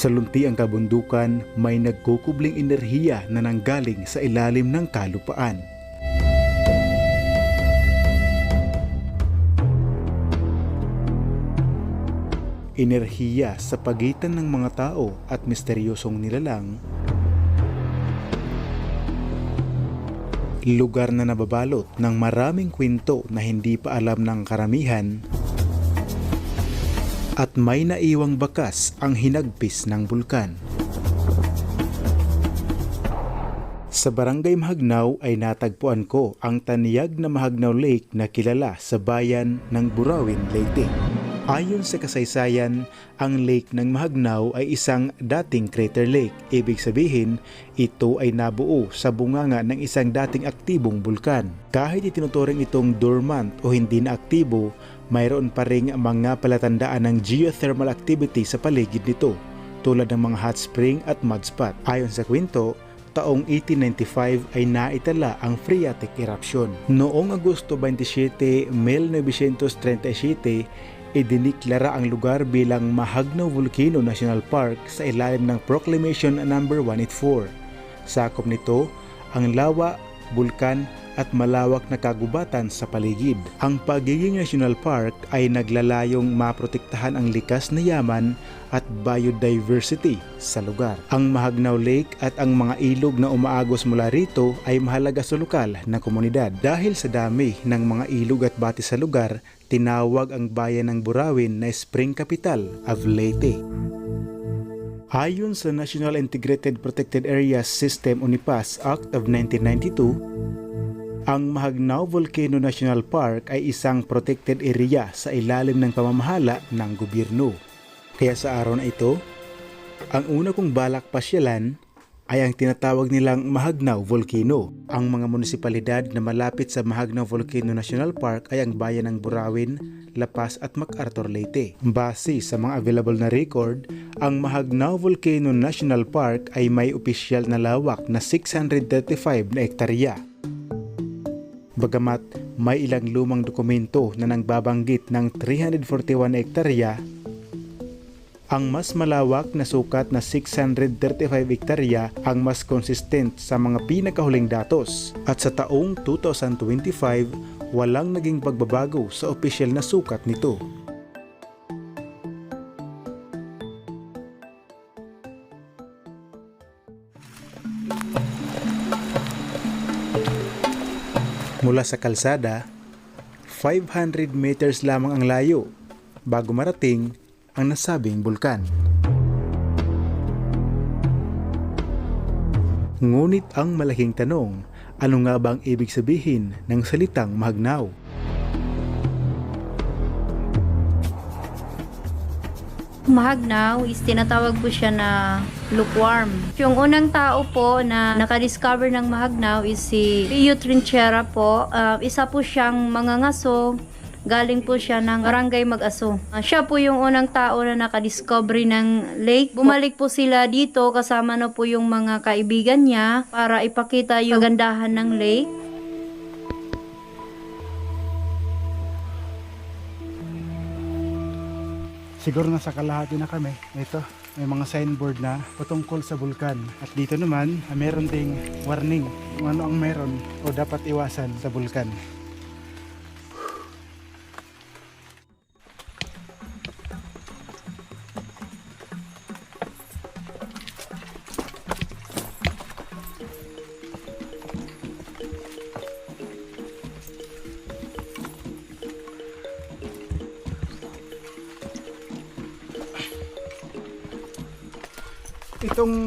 Sa luntiang kabundukan, may nagkukubling enerhiya na nanggaling sa ilalim ng kalupaan. Enerhiya sa pagitan ng mga tao at misteryosong nilalang lugar na nababalot ng maraming kwento na hindi pa alam ng karamihan at may naiwang bakas ang hinagpis ng bulkan. Sa Barangay Mahagnaw ay natagpuan ko ang taniyag na Mahagnaw Lake na kilala sa bayan ng Burawin, Leyte. Ayon sa kasaysayan, ang lake ng Mahagnaw ay isang dating crater lake. Ibig sabihin, ito ay nabuo sa bunganga ng isang dating aktibong bulkan. Kahit itinuturing itong dormant o hindi na aktibo, mayroon pa ring mga palatandaan ng geothermal activity sa paligid nito, tulad ng mga hot spring at mud spot. Ayon sa kwento, taong 1895 ay naitala ang phreatic eruption. Noong Agosto 27, 1937, idiniklara ang lugar bilang Mahagno Volcano National Park sa ilalim ng Proclamation No. 184. Sakop nito ang lawa, bulkan at malawak na kagubatan sa paligid. Ang pagiging national park ay naglalayong maprotektahan ang likas na yaman at biodiversity sa lugar. Ang Mahagnaw Lake at ang mga ilog na umaagos mula rito ay mahalaga sa lokal na komunidad. Dahil sa dami ng mga ilog at bati sa lugar, tinawag ang bayan ng Burawin na Spring Capital of Leyte. Ayon sa National Integrated Protected Areas System Unipas Act of 1992, ang Mahagnaw Volcano National Park ay isang protected area sa ilalim ng pamamahala ng gobyerno. Kaya sa araw na ito, ang una kong balak pasyalan ay ang tinatawag nilang Mahagnaw Volcano. Ang mga munisipalidad na malapit sa Mahagnaw Volcano National Park ay ang bayan ng Burawin, La Paz at MacArthur Leyte. Base sa mga available na record, ang Mahagnaw Volcano National Park ay may opisyal na lawak na 635 na ektarya. Bagamat may ilang lumang dokumento na nangbabanggit ng 341 ektarya, ang mas malawak na sukat na 635 hektarya ang mas consistent sa mga pinakahuling datos at sa taong 2025 walang naging pagbabago sa opisyal na sukat nito. Mula sa kalsada, 500 meters lamang ang layo bago marating ang nasabing bulkan. Ngunit ang malaking tanong, ano nga ba ang ibig sabihin ng salitang mahagnaw? Mahagnaw is tinatawag po siya na lukewarm. Yung unang tao po na nakadiscover ng mahagnaw is si Pio Trinchera po. Ah, isa po siyang mangangaso. Galing po siya ng barangay Mag-aso. Ah, siya po yung unang tao na nakadiscovery ng lake. Bumalik po sila dito kasama na po yung mga kaibigan niya para ipakita yung kagandahan ng lake. Siguro nasa kalahati na kami. Ito, may mga signboard na patungkol sa bulkan. At dito naman, meron ding warning kung ano ang meron o dapat iwasan sa bulkan.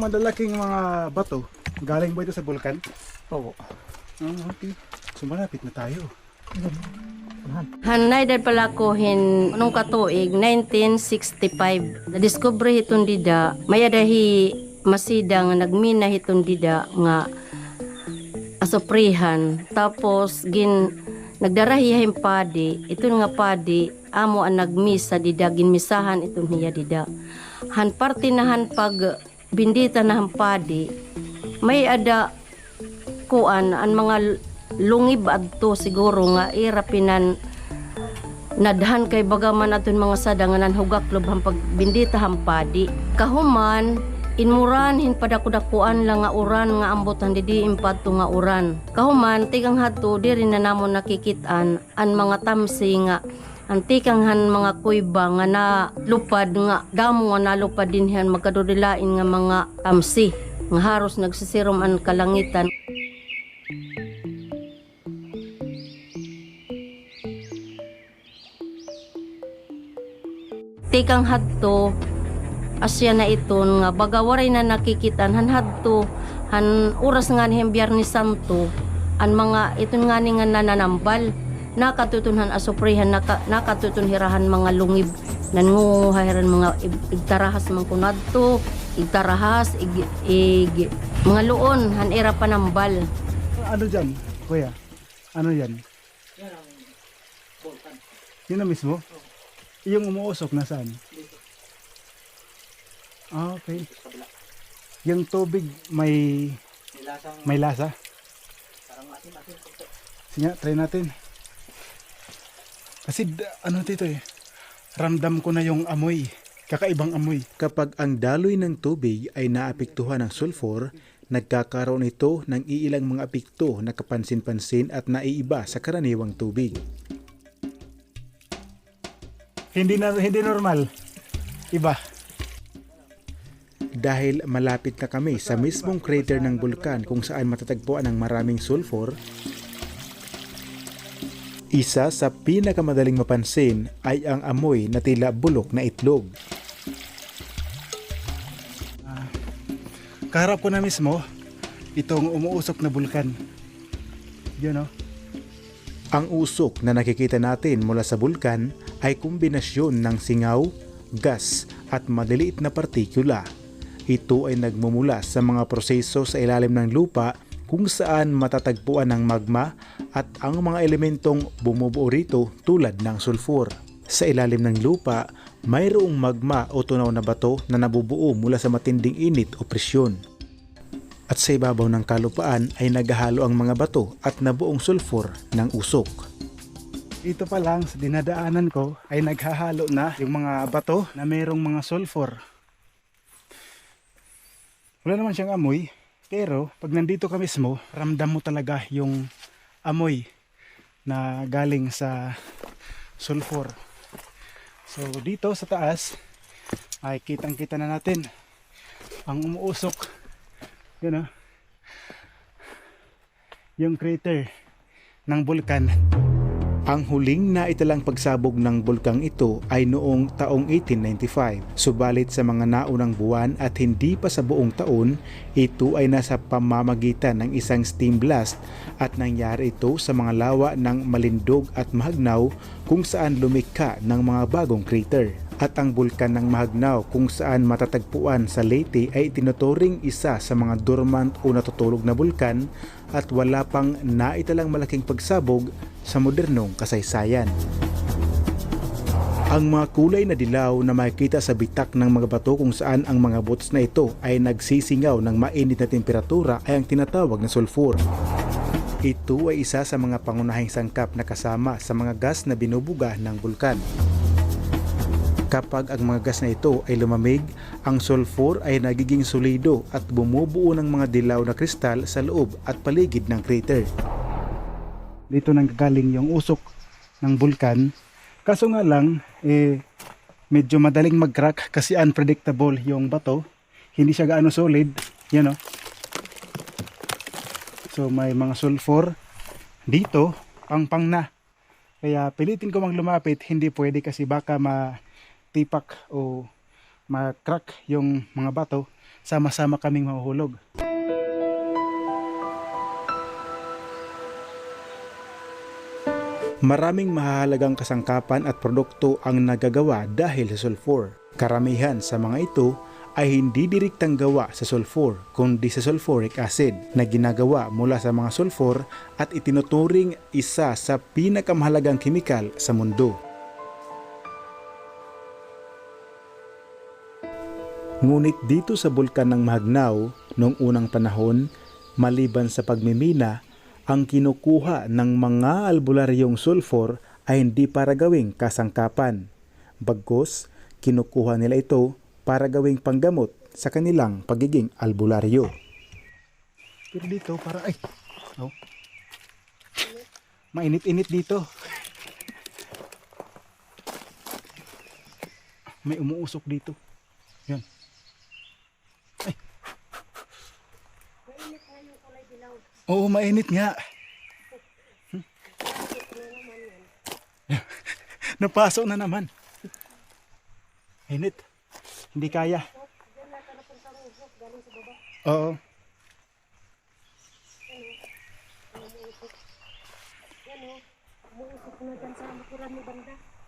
Itong madalaking mga bato, galing ba ito sa bulkan? Oo. Ah, okay. So malapit na tayo. Hanay dahil pala ko hin nung katuig 1965 na-discover hiton dida maya dahi masida nga nagmina hiton dida nga asoprihan tapos gin nagdarahi him padi ito nga padi amo ang nagmisa dida ginmisahan iton niya dida han parte na han pag bindita na han padi may ada kuan ang mga lungib adto siguro nga irapinan nadhan kay bagaman aton mga sadanganan hugaklob ang pagbindita hampadi. Kahuman, inmuran hin padakudakuan lang nga uran nga ambot ang didi impadto nga uran. Kahuman, tigang hadto diri na namon nakikitaan ang mga tamsi nga antikang han mga kuiba nga na lupad nga damo nga nalupad dinhan magkadurilain nga mga tamsi. Nga haros nagsisirom ang kalangitan. Tikang hadto asya na iton nga bagawaray na nakikitan. Han hadto han oras nga ni Santo an mga iton nga ni nga nananambal nakatutunhan asuprihan naka, nakatutunhirahan mga lungib nangunguhahiran mga ig- igtarahas man kunadto igtarahas ig, ig, mga luon han era panambal Ano dyan, kuya? Ano yan? Yun na mismo? Yung umuusok nasaan? Ah, okay. Yung tubig may may lasa? Sige, try natin. Kasi ano dito eh, ramdam ko na yung amoy. Kakaibang amoy. Kapag ang daloy ng tubig ay naapektuhan ng sulfur, nagkakaroon ito ng iilang mga apekto na kapansin-pansin at naiiba sa karaniwang tubig. Hindi na hindi normal. Iba. Dahil malapit na kami sa mismong crater ng bulkan kung saan matatagpuan ang maraming sulfur, isa sa pinakamadaling mapansin ay ang amoy na tila bulok na itlog. Kaharap ko na mismo itong umuusok na bulkan. Yun oh. Ang usok na nakikita natin mula sa bulkan ay kombinasyon ng singaw, gas at maliliit na partikula. Ito ay nagmumula sa mga proseso sa ilalim ng lupa kung saan matatagpuan ang magma at ang mga elementong bumubuo rito tulad ng sulfur. Sa ilalim ng lupa, mayroong magma o tunaw na bato na nabubuo mula sa matinding init o presyon. At sa ibabaw ng kalupaan ay naghahalo ang mga bato at nabuong sulfur ng usok. Ito pa lang sa dinadaanan ko ay naghahalo na yung mga bato na mayroong mga sulfur. Wala naman siyang amoy, pero pag nandito ka mismo, ramdam mo talaga yung amoy na galing sa sulfur. So dito sa taas ay kitang kita na natin ang umuusok. Yun oh. Yung crater ng bulkan. Ang huling naitalang pagsabog ng bulkang ito ay noong taong 1895. Subalit sa mga naunang buwan at hindi pa sa buong taon, ito ay nasa pamamagitan ng isang steam blast at nangyari ito sa mga lawa ng Malindog at Mahagnaw kung saan lumikha ng mga bagong crater. At ang bulkan ng Mahagnaw kung saan matatagpuan sa Leyte ay tinuturing isa sa mga dormant o natutulog na bulkan at wala pang naitalang malaking pagsabog sa modernong kasaysayan. Ang mga kulay na dilaw na makikita sa bitak ng mga bato kung saan ang mga bots na ito ay nagsisingaw ng mainit na temperatura ay ang tinatawag na sulfur. Ito ay isa sa mga pangunahing sangkap na kasama sa mga gas na binubuga ng bulkan. Kapag ang mga gas na ito ay lumamig, ang sulfur ay nagiging solido at bumubuo ng mga dilaw na kristal sa loob at paligid ng crater. dito nang galing yung usok ng bulkan. Kaso nga lang, eh, medyo madaling mag-crack kasi unpredictable yung bato. Hindi siya gaano solid. Yan o. So may mga sulfur dito, pang-pang na. Kaya pilitin ko mang lumapit, hindi pwede kasi baka matipak o ma-crack yung mga bato. Sama-sama kaming mahuhulog. Maraming mahalagang kasangkapan at produkto ang nagagawa dahil sa sulfur. Karamihan sa mga ito ay hindi direktang gawa sa sulfur kundi sa sulfuric acid na ginagawa mula sa mga sulfur at itinuturing isa sa pinakamahalagang kemikal sa mundo. Ngunit dito sa bulkan ng Mahagnao noong unang panahon, maliban sa pagmimina, ang kinukuha ng mga albularyong sulfur ay hindi para gawing kasangkapan. Bagkus, kinukuha nila ito para gawing panggamot sa kanilang pagiging albularyo. Pero dito, para, ay, oh. Mainit-init dito. May umuusok dito. Yan. Ay. Oo, mainit nga. Hmm. Napasok na naman. Init. Hindi kaya. Oo.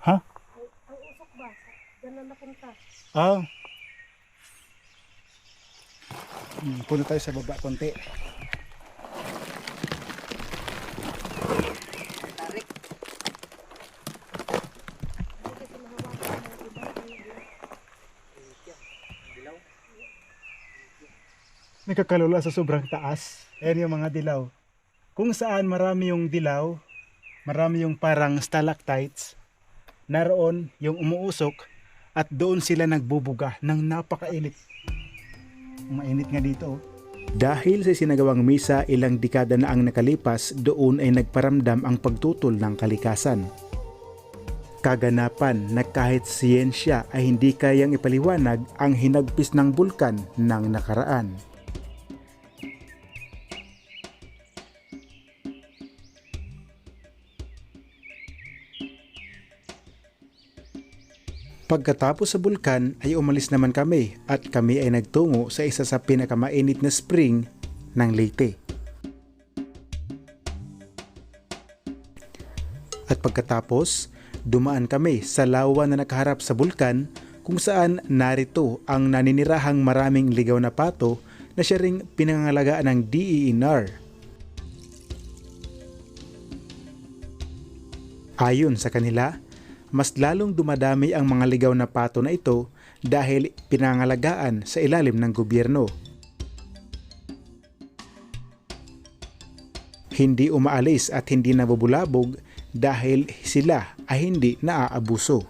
Ha? Ang usok ba? Diyan na napunta. Ah. Hmm, punta tayo sa baba konti. Nagkakalula sa sobrang taas. Ayan yung mga dilaw. Kung saan marami yung dilaw, marami yung parang stalactites, naroon yung umuusok at doon sila nagbubuga ng napakainit. Mainit nga dito. oh. Dahil sa sinagawang misa ilang dekada na ang nakalipas, doon ay nagparamdam ang pagtutol ng kalikasan. Kaganapan na kahit siyensya ay hindi kayang ipaliwanag ang hinagpis ng bulkan ng nakaraan. Pagkatapos sa bulkan ay umalis naman kami at kami ay nagtungo sa isa sa pinakamainit na spring ng Leyte. At pagkatapos, dumaan kami sa lawa na nakaharap sa bulkan kung saan narito ang naninirahang maraming ligaw na pato na siya ring pinangangalagaan ng DENR. Ayon sa kanila, mas lalong dumadami ang mga ligaw na pato na ito dahil pinangalagaan sa ilalim ng gobyerno. Hindi umaalis at hindi nabubulabog dahil sila ay hindi naaabuso.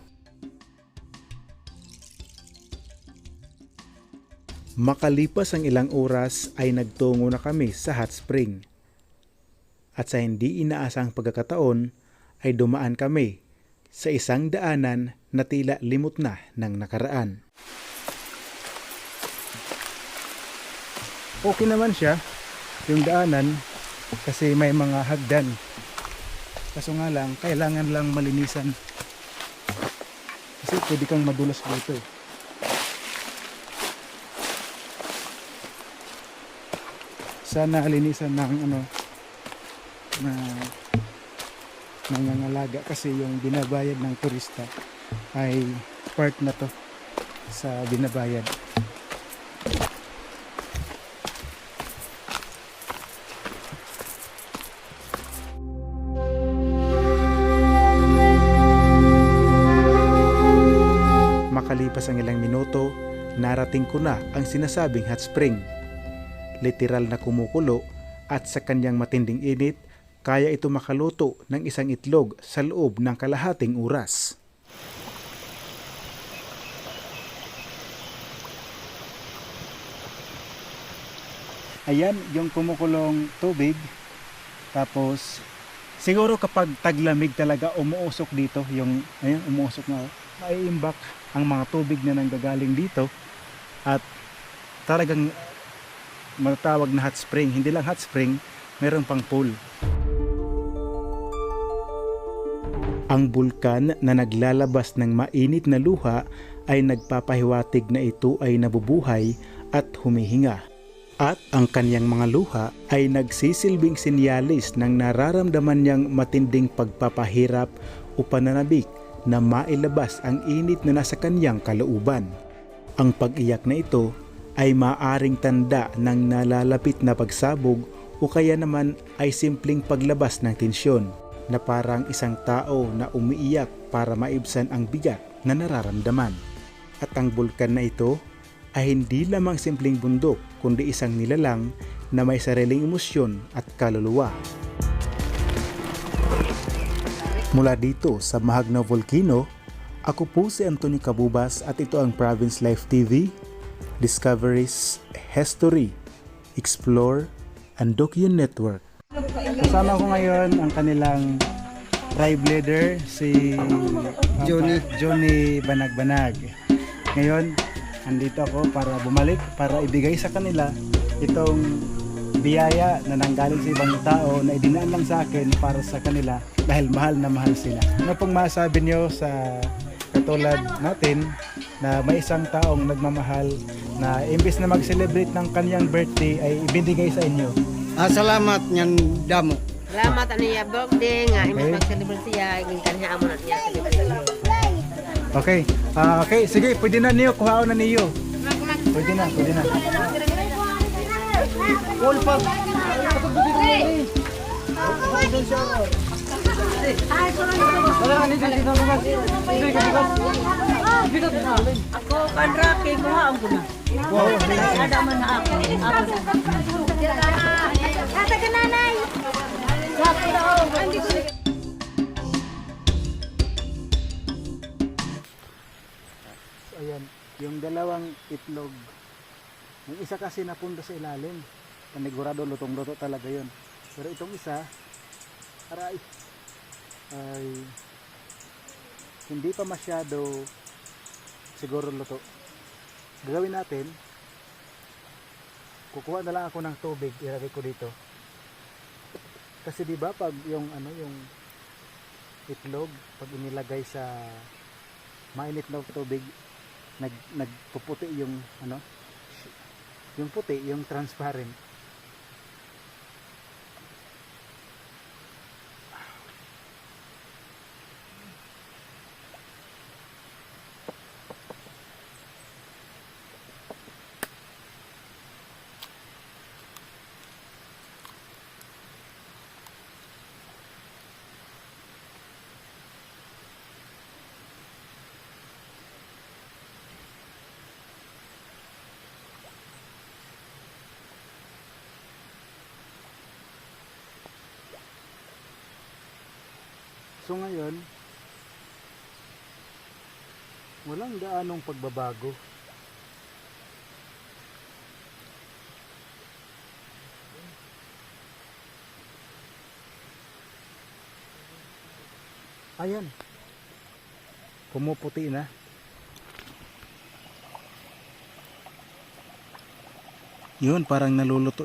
Makalipas ang ilang oras ay nagtungo na kami sa hot spring. At sa hindi inaasang pagkakataon ay dumaan kami sa isang daanan na tila limot na ng nakaraan. Okay naman siya, yung daanan, kasi may mga hagdan. Kaso nga lang, kailangan lang malinisan. Kasi pwede kang madulas dito. eh. Sana linisan ng ano, na nangangalaga kasi yung binabayad ng turista ay part na to sa binabayad. Makalipas ang ilang minuto, narating ko na ang sinasabing hot spring. Literal na kumukulo at sa kanyang matinding init, kaya ito makaluto ng isang itlog sa loob ng kalahating oras. Ayan, yung kumukulong tubig. Tapos, siguro kapag taglamig talaga, umuusok dito. Yung, ayun, umuusok na. Maiimbak ang mga tubig na nanggagaling dito. At talagang matatawag na hot spring. Hindi lang hot spring, meron pang pool. Ang bulkan na naglalabas ng mainit na luha ay nagpapahiwatig na ito ay nabubuhay at humihinga. At ang kanyang mga luha ay nagsisilbing sinyalis ng nararamdaman niyang matinding pagpapahirap o pananabik na mailabas ang init na nasa kanyang kalooban. Ang pag-iyak na ito ay maaring tanda ng nalalapit na pagsabog o kaya naman ay simpleng paglabas ng tensyon na parang isang tao na umiiyak para maibsan ang bigat na nararamdaman. At ang bulkan na ito ay hindi lamang simpleng bundok kundi isang nilalang na may sariling emosyon at kaluluwa. Mula dito sa Mahagna Volcano, ako po si Antonio Cabubas at ito ang Province Life TV, Discoveries, History, Explore, and Docu Network. Kasama ko ngayon ang kanilang tribe leader si Johnny Johnny Banag-Banag. Ngayon, andito ako para bumalik para ibigay sa kanila itong biyaya na nanggaling sa ibang tao na idinaan lang sa akin para sa kanila dahil mahal na mahal sila. Ano pong masabi niyo sa katulad natin na may isang taong nagmamahal na imbes na mag-celebrate ng kanyang birthday ay ibinigay sa inyo? Ah, salamat nyan damo. Salamat ano niya birthday nga imbis Okay. mag-celebrate siya ingin kanya amo na celebrate. Okay. Ah, okay, sige, pwede na niyo, kuhaon na niyo. Pwede na, pwede na. Ako kanra kay kuha ang kuna. Ada man na ako. Ayan, yung dalawang itlog. Yung isa kasi napunta sa ilalim. Panigurado lutong-luto talaga yon. Pero itong isa, aray, ay hindi pa masyado siguro luto. Gagawin natin, kukuha na lang ako ng tubig, ilagay ko dito. Kasi di ba pag yung ano yung itlog pag inilagay sa mainit na tubig nag nagpuputi yung ano yung puti yung transparent so ngayon walang gaanong pagbabago. Ayan. Pumuputi na. Yun parang naluluto